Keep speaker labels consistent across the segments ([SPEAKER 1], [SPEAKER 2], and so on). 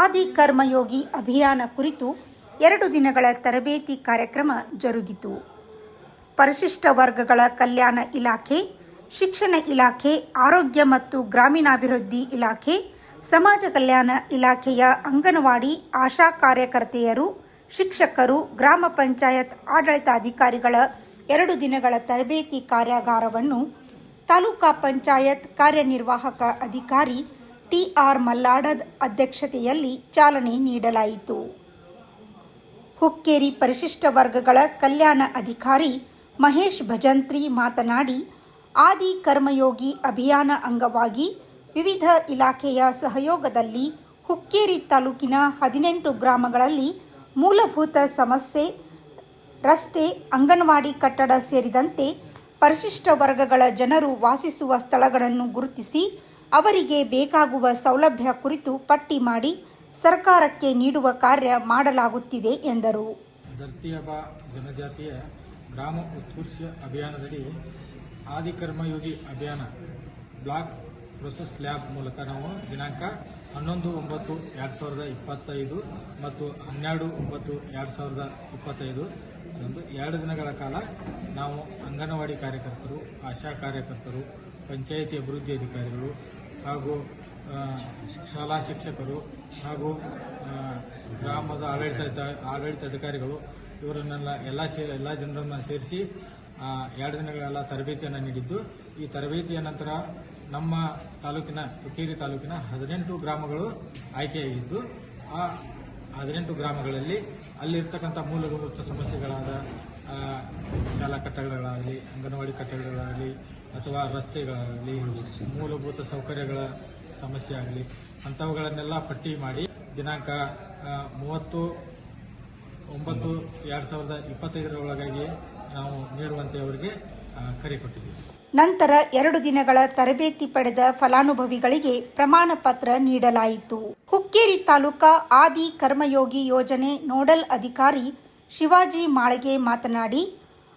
[SPEAKER 1] ಆದಿ ಕರ್ಮಯೋಗಿ ಅಭಿಯಾನ ಕುರಿತು ಎರಡು ದಿನಗಳ ತರಬೇತಿ ಕಾರ್ಯಕ್ರಮ ಜರುಗಿತು. ಪರಿಶಿಷ್ಟ ವರ್ಗಗಳ ಕಲ್ಯಾಣ ಇಲಾಖೆ, ಶಿಕ್ಷಣ ಇಲಾಖೆ, ಆರೋಗ್ಯ ಮತ್ತು ಗ್ರಾಮೀಣಾಭಿವೃದ್ಧಿ ಇಲಾಖೆ, ಸಮಾಜ ಕಲ್ಯಾಣ ಇಲಾಖೆಯ ಅಂಗನವಾಡಿ ಆಶಾ ಕಾರ್ಯಕರ್ತೆಯರು, ಶಿಕ್ಷಕರು, ಗ್ರಾಮ ಪಂಚಾಯತ್ ಆಡಳಿತಾಧಿಕಾರಿಗಳ ಎರಡು ದಿನಗಳ ತರಬೇತಿ ಕಾರ್ಯಾಗಾರವನ್ನು ತಾಲೂಕಾ ಪಂಚಾಯತ್ ಕಾರ್ಯನಿರ್ವಾಹಕ ಅಧಿಕಾರಿ ಟಿಆರ್ ಮಲ್ಲಾಡದ್ ಅಧ್ಯಕ್ಷತೆಯಲ್ಲಿ ಚಾಲನೆ ನೀಡಲಾಯಿತು. ಹುಕ್ಕೇರಿ ಪರಿಶಿಷ್ಟ ವರ್ಗಗಳ ಕಲ್ಯಾಣ ಅಧಿಕಾರಿ ಮಹೇಶ್ ಭಜಂತ್ರಿ ಮಾತನಾಡಿ, ಆದಿ ಕರ್ಮಯೋಗಿ ಅಭಿಯಾನ ಅಂಗವಾಗಿ ವಿವಿಧ ಇಲಾಖೆಯ ಸಹಯೋಗದಲ್ಲಿ ಹುಕ್ಕೇರಿ ತಾಲೂಕಿನ ಹದಿನೆಂಟು ಗ್ರಾಮಗಳಲ್ಲಿ ಮೂಲಭೂತ ಸಮಸ್ಯೆ, ರಸ್ತೆ, ಅಂಗನವಾಡಿ ಕಟ್ಟಡ ಸೇರಿದಂತೆ ಪರಿಶಿಷ್ಟ ವರ್ಗಗಳ ಜನರು ವಾಸಿಸುವ ಸ್ಥಳಗಳನ್ನು ಗುರುತಿಸಿ ಅವರಿಗೆ ಬೇಕಾಗುವ ಸೌಲಭ್ಯ ಕುರಿತು ಪಟ್ಟಿ ಮಾಡಿ ಸರ್ಕಾರಕ್ಕೆ ನೀಡುವ ಕಾರ್ಯ ಮಾಡಲಾಗುತ್ತಿದೆ ಎಂದರು.
[SPEAKER 2] ಧರ್ತಿಯಬ ಜನಜಾತಿಯ ಗ್ರಾಮ ಉತ್ಕೃಷ್ಯ ಅಭಿಯಾನದಡಿ ಆದಿಕರ್ಮಯೋಗಿ ಅಭಿಯಾನ ಬ್ಲಾಕ್ ಪ್ರೊಸೆಸ್ ಲ್ಯಾಬ್ ಮೂಲಕ ನಾವು ದಿನಾಂಕ ಹನ್ನೊಂದು ಒಂಬತ್ತು ಎರಡು ಸಾವಿರದ ಇಪ್ಪತ್ತೈದು ಮತ್ತು ಹನ್ನೆರಡು ಒಂಬತ್ತು ಎರಡು ಸಾವಿರದ ಇಪ್ಪತ್ತೈದು ಒಂದು ಎರಡು ದಿನಗಳ ಕಾಲ ನಾವು ಅಂಗನವಾಡಿ ಕಾರ್ಯಕರ್ತರು, ಆಶಾ ಕಾರ್ಯಕರ್ತರು, ಪಂಚಾಯಿತಿ ಅಭಿವೃದ್ಧಿ ಅಧಿಕಾರಿಗಳು ಹಾಗೂ ಶಾಲಾ ಶಿಕ್ಷಕರು ಹಾಗೂ ಗ್ರಾಮದ ಆಡಳಿತ ಆಡಳಿತ ಅಧಿಕಾರಿಗಳು ಇವರನ್ನೆಲ್ಲ ಎಲ್ಲ ಸೇ ಎಲ್ಲ ಜನರನ್ನು ಸೇರಿಸಿ ಎರಡು ದಿನಗಳೆಲ್ಲ ತರಬೇತಿಯನ್ನು ನೀಡಿದ್ದು. ಈ ತರಬೇತಿಯ ನಂತರ ನಮ್ಮ ತಾಲೂಕಿನ, ಹುಕ್ಕೇರಿ ತಾಲೂಕಿನ ಹದಿನೆಂಟು ಗ್ರಾಮಗಳು ಆಯ್ಕೆಯಾಗಿದ್ದು, ಆ ಹದಿನೆಂಟು ಗ್ರಾಮಗಳಲ್ಲಿ ಅಲ್ಲಿರ್ತಕ್ಕಂಥ ಮೂಲಭೂತ ಸಮಸ್ಯೆಗಳಾದ ಶಾಲಾ ಕಟ್ಟಡಗಳಾಗಲಿ, ಅಂಗನವಾಡಿ ಕಟ್ಟಡಗಳಾಗಲಿ, ಅಥವಾ ರಸ್ತೆಗಳಾಗಲಿ, ಮೂಲಭೂತ ಸೌಕರ್ಯಗಳ ಸಮಸ್ಯೆ ಆಗಲಿ, ಅಂಥವುಗಳನ್ನೆಲ್ಲ ಪಟ್ಟಿ ಮಾಡಿ ದಿನಾಂಕ ಮೂವತ್ತು, ಒಂಬತ್ತು, ಎರಡು ಸಾವಿರದ ಇಪ್ಪತ್ತೈದರೊಳಗಾಗಿ ನಾವು ನೀಡುವಂತೆ ಅವರಿಗೆ ಕರೆ ಕೊಟ್ಟಿದ್ದೀವಿ.
[SPEAKER 1] ನಂತರ ಎರಡು ದಿನಗಳ ತರಬೇತಿ ಪಡೆದ ಫಲಾನುಭವಿಗಳಿಗೆ ಪ್ರಮಾಣ ಪತ್ರ ನೀಡಲಾಯಿತು. ಹುಕ್ಕೇರಿ ತಾಲೂಕಾ ಆದಿ ಕರ್ಮಯೋಗಿ ಯೋಜನೆ ನೋಡಲ್ ಅಧಿಕಾರಿ ಶಿವಾಜಿ ಮಾಳಿಗೆ ಮಾತನಾಡಿ,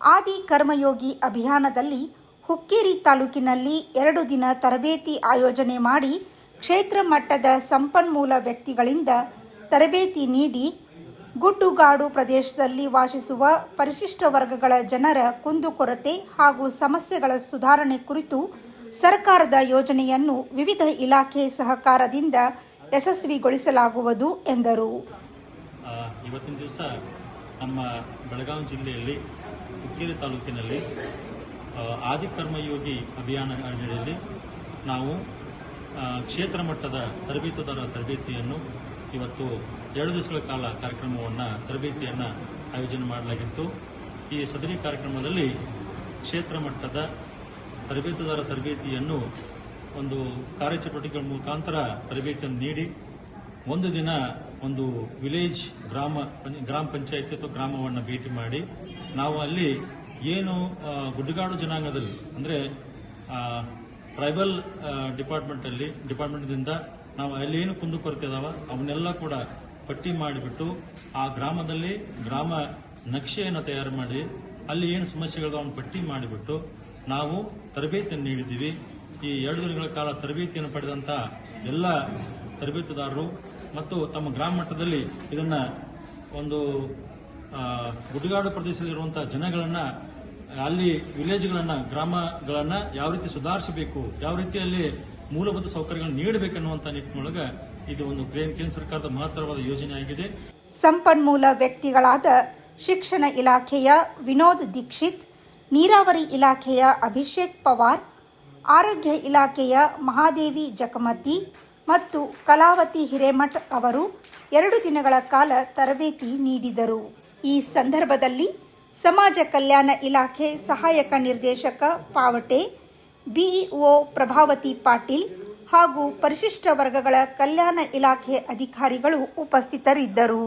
[SPEAKER 1] ಆದಿ ಕರ್ಮಯೋಗಿ ಅಭಿಯಾನದಲ್ಲಿ ಹುಕ್ಕೇರಿ ತಾಲೂಕಿನಲ್ಲಿ ಎರಡು ದಿನ ತರಬೇತಿ ಆಯೋಜನೆ ಮಾಡಿ ಕ್ಷೇತ್ರ ಮಟ್ಟದ ಸಂಪನ್ಮೂಲ ವ್ಯಕ್ತಿಗಳಿಂದ ತರಬೇತಿ ನೀಡಿ ಗುಡ್ಡುಗಾಡು ಪ್ರದೇಶದಲ್ಲಿ ವಾಸಿಸುವ ಪರಿಶಿಷ್ಟ ವರ್ಗಗಳ ಜನರ ಕುಂದುಕೊರತೆ ಹಾಗೂ ಸಮಸ್ಯೆಗಳ ಸುಧಾರಣೆ ಕುರಿತು ಸರ್ಕಾರದ ಯೋಜನೆಯನ್ನು ವಿವಿಧ ಇಲಾಖೆ ಸಹಕಾರದಿಂದ ಯಶಸ್ವಿಗೊಳಿಸಲಾಗುವುದು ಎಂದರು.
[SPEAKER 3] ಇವತ್ತಿನ ದಿವಸ ನಮ್ಮ ಬೆಳಗಾವಿ ಜಿಲ್ಲೆಯಲ್ಲಿ ಹುಕ್ಕೇರಿ ತಾಲೂಕಿನಲ್ಲಿ ಆದಿಕರ್ಮಯೋಗಿ ಅಭಿಯಾನ ಅಡಿಯಲ್ಲಿ ನಾವು ಕ್ಷೇತ್ರ ಮಟ್ಟದ ತರಬೇತುದಾರ ತರಬೇತಿಯನ್ನು ಇವತ್ತು ಎರಡು ದಿವಸಗಳ ಕಾಲ ಕಾರ್ಯಕ್ರಮವನ್ನು, ತರಬೇತಿಯನ್ನು ಆಯೋಜನೆ ಮಾಡಲಾಗಿತ್ತು. ಈ ಸದರಿ ಕಾರ್ಯಕ್ರಮದಲ್ಲಿ ಕ್ಷೇತ್ರ ಮಟ್ಟದ ತರಬೇತುದಾರ ತರಬೇತಿಯನ್ನು ಒಂದು ಕಾರ್ಯಚಟುವಟಿಕೆಗಳ ಮುಖಾಂತರ ತರಬೇತಿಯನ್ನು ನೀಡಿ ಒಂದು ದಿನ ಒಂದು ವಿಲೇಜ್ ಗ್ರಾಮ ಗ್ರಾಮ ಪಂಚಾಯತಿ ಅಥವಾ ಗ್ರಾಮವನ್ನು ಭೇಟಿ ಮಾಡಿ ನಾವು ಅಲ್ಲಿ ಏನು ಗುಡ್ಡಗಾಡು ಜನಾಂಗದಲ್ಲಿ, ಅಂದರೆ ಟ್ರೈಬಲ್ ಡಿಪಾರ್ಟ್ಮೆಂಟಲ್ಲಿ ಡಿಪಾರ್ಟ್ಮೆಂಟ್ದಿಂದ ನಾವು ಅಲ್ಲಿ ಏನು ಕುಂದುಕೊರತೆ ಇದಾವ ಅವನ್ನೆಲ್ಲ ಕೂಡ ಪಟ್ಟಿ ಮಾಡಿಬಿಟ್ಟು ಆ ಗ್ರಾಮದಲ್ಲಿ ಗ್ರಾಮ ನಕ್ಷೆಯನ್ನು ತಯಾರು ಮಾಡಿ ಅಲ್ಲಿ ಏನು ಸಮಸ್ಯೆಗಳು ಅವನು ಪಟ್ಟಿ ಮಾಡಿಬಿಟ್ಟು ನಾವು ತರಬೇತಿಯನ್ನು ನೀಡಿದ್ದೀವಿ. ಈ ಎರಡು ದಿನಗಳ ಕಾಲ ತರಬೇತಿಯನ್ನು ಪಡೆದಂತ ಎಲ್ಲ ತರಬೇತುದಾರರು ಮತ್ತು ತಮ್ಮ ಗ್ರಾಮ ಮಟ್ಟದಲ್ಲಿ ಇದನ್ನ ಒಂದು ಗುಡ್ಡಗಾಡು ಪ್ರದೇಶದಲ್ಲಿರುವಂತಹ ಜನಗಳನ್ನ, ಅಲ್ಲಿ ವಿಲೇಜ್ಗಳನ್ನ, ಗ್ರಾಮಗಳನ್ನ ಯಾವ ರೀತಿ ಸುಧಾರಿಸಬೇಕು, ಯಾವ ರೀತಿಯಲ್ಲಿ ಮೂಲಭೂತ ಸೌಕರ್ಯಗಳನ್ನು ನೀಡಬೇಕನ್ನುವಂತ ನಿಟ್ಟಿನೊಳಗೆ ಇದು ಒಂದು ಕೇಂದ್ರ ಸರ್ಕಾರದ ಮಹತ್ತರವಾದ ಯೋಜನೆ ಆಗಿದೆ.
[SPEAKER 1] ಸಂಪನ್ಮೂಲ ವ್ಯಕ್ತಿಗಳಾದ ಶಿಕ್ಷಣ ಇಲಾಖೆಯ ವಿನೋದ್ ದೀಕ್ಷಿತ್, ನೀರಾವರಿ ಇಲಾಖೆಯ ಅಭಿಷೇಕ್ ಪವಾರ್, ಆರೋಗ್ಯ ಇಲಾಖೆಯ ಮಹಾದೇವಿ ಜಕಮತಿ ಮತ್ತು ಕಲಾವತಿ ಹಿರೇಮಠ್ ಅವರು ಎರಡು ದಿನಗಳ ಕಾಲ ತರಬೇತಿ ನೀಡಿದರು. ಈ ಸಂದರ್ಭದಲ್ಲಿ ಸಮಾಜ ಕಲ್ಯಾಣ ಇಲಾಖೆ ಸಹಾಯಕ ನಿರ್ದೇಶಕ ಪಾವಟೆ, ಬಿಇಒ ಪ್ರಭಾವತಿ ಪಾಟೀಲ್ ಹಾಗೂ ಪರಿಶಿಷ್ಟ ವರ್ಗಗಳ ಕಲ್ಯಾಣ ಇಲಾಖೆ ಅಧಿಕಾರಿಗಳು ಉಪಸ್ಥಿತರಿದ್ದರು.